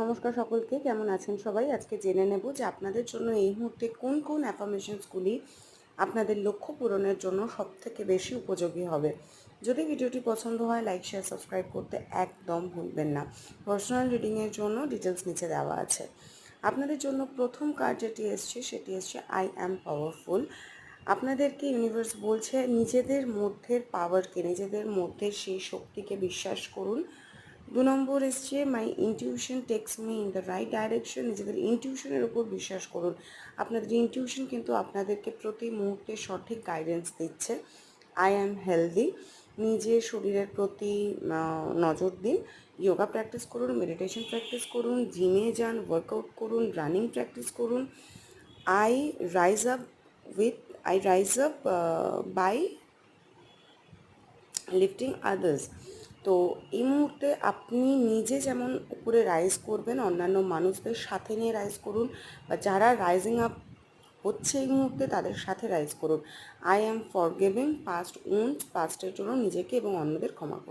নমস্কার সকলকে, কেমন আছেন সবাই? আজকে জেনে নেব যে আপনাদের জন্য এই মুহূর্তে কোন কোন অ্যাফার্মেশনসগুলি আপনাদের লক্ষ্য পূরণের জন্য সব থেকে বেশি উপযোগী হবে। যদি ভিডিওটি পছন্দ হয় লাইক শেয়ার সাবস্ক্রাইব করতে একদম ভুলবেন না। পার্সোনাল রিডিংয়ের জন্য ডিটেলস নিচে দেওয়া আছে। আপনাদের জন্য প্রথম কার্ড যেটি এসছে, সেটি এসছে আই অ্যাম পাওয়ারফুল আপনাদেরকে ইউনিভার্স বলছে, নিজেদের মধ্যের পাওয়ারকে নিজেদের মধ্যে সেই শক্তিকে বিশ্বাস করুন। দু নম্বর এসছে my intuition takes me in the right direction নিজেদের ইনটিউশনের উপর বিশ্বাস করুন। আপনাদের ইনটিউশন কিন্তু আপনাদেরকে প্রতি মুহূর্তে সঠিক গাইডেন্স দিচ্ছে। আই অ্যাম হেলদি নিজের শরীরের প্রতি নজর দিন। যোগা প্র্যাকটিস করুন মেডিটেশন প্র্যাকটিস করুন জিমে যান ওয়ার্কআউট করুন রানিং প্র্যাকটিস করুন। I rise up with I rise up by lifting others তো এই মুহূর্তে আপনি নিজে যেমন উপরে রাইজ করবেন, অন্যান্য মানুষদের সাথে নিয়ে রাইজ করুন বা যারা রাইজিং আপ হচ্ছে এই মুহূর্তে তাদের সাথে রাইজ করুন। I am forgiving past ones পাস্টের জন্য নিজেকে এবং অন্যদের ক্ষমা করুন।